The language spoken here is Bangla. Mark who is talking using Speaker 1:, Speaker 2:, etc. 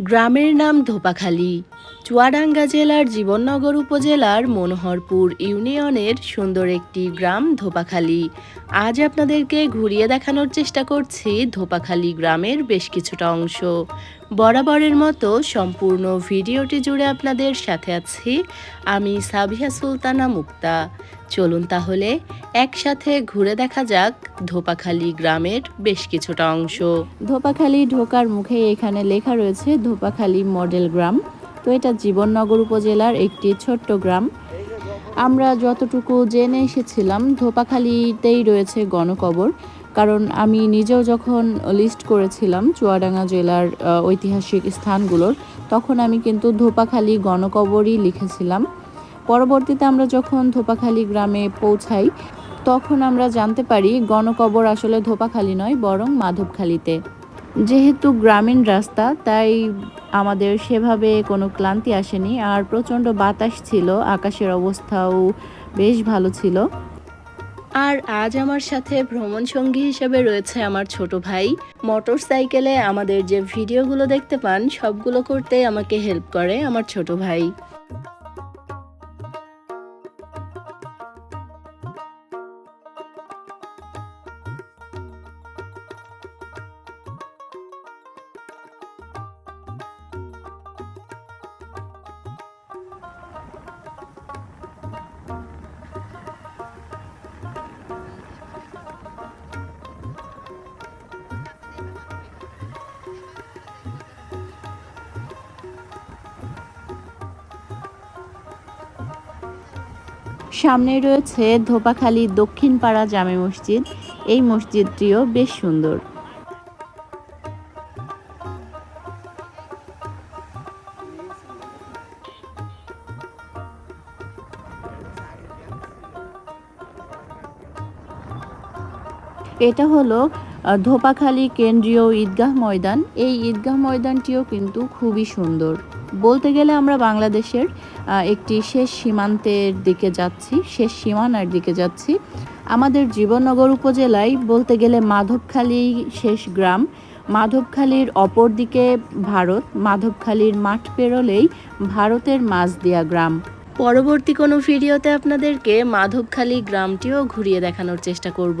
Speaker 1: গ্রামের নাম ধোপাখালী। চুয়াডাঙ্গা জেলার জীবননগর উপজেলার মনোহরপুর ইউনিয়নের সুন্দর একটি গ্রাম ধোপাখালী। আজ আপনাদেরকে ঘুরিয়ে দেখানোর চেষ্টা করছি ধোপাখালী গ্রামের বেশ কিছুটা অংশ। বরাবরের মতো সম্পূর্ণ ভিডিওটি জুড়ে আপনাদের সাথে আছি আমি সাবিহা সুলতানা মুক্তা। চলুন তাহলে একসাথে ঘুরে দেখা যাক ধোপাখালী গ্রামের বেশ কিছুটা অংশ। ধোপাখালী ঢোকার মুখে এখানে লেখা রয়েছে ধোপাখালী মডেল গ্রাম। তো এটা জীবননগর উপজেলার একটি ছোট্ট গ্রাম। আমরা যতটুকু জেনে এসেছিলাম, ধোপাখালীতেই রয়েছে গণকবর। কারণ আমি নিজেও যখন লিস্ট করেছিলাম চুয়াডাঙ্গা জেলার ঐতিহাসিক স্থানগুলোর, তখন আমি কিন্তু ধোপাখালী গণকবরই লিখেছিলাম। পরবর্তীতে আমরা যখন ধোপাখালী গ্রামে পৌঁছাই, তখন আমরা জানতে পারি গণকবর আসলে ধোপাখালী নয়, বরং মাধবখালীতে। যেহেতু গ্রামীণ রাস্তা, তাই আমাদের সেভাবে কোনো ক্লান্তি আসেনি। আর প্রচণ্ড বাতাস ছিল, আকাশের অবস্থাও বেশ ভালো ছিল। আর আজ আমার সাথে ভ্রমণ সঙ্গী হিসেবে রয়েছে আমার ছোট ভাই। মোটর সাইকেলে আমাদের যে ভিডিওগুলো দেখতে পান, সবগুলো করতে আমাকে হেল্প করে আমার ছোট ভাই। সামনে রয়েছে ধোপাখালী দক্ষিণ পাড়া জামে মসজিদ। এই মসজিদটিও বেশ সুন্দর। এটা হলো ধোপাখালী কেন্দ্রীয় ঈদগাহ ময়দান। এই ঈদগাহ ময়দানটিও কিন্তু খুবই সুন্দর। বলতে গেলে আমরা বাংলাদেশের একটি শেষ সীমান্তের দিকে যাচ্ছি, শেষ সীমানার দিকে যাচ্ছি। আমাদের জীবননগর উপজেলায় বলতে গেলে মাধবখালী শেষ গ্রাম। মাধবখালীর অপর দিকে ভারত, মাধবখালীর মাঠ পেরোলেই ভারতের মাঝদিয়া গ্রাম। পরবর্তী কোনো ভিডিওতে আপনাদেরকে মাধবখালী গ্রামটিও ঘুরিয়ে দেখানোর চেষ্টা করব।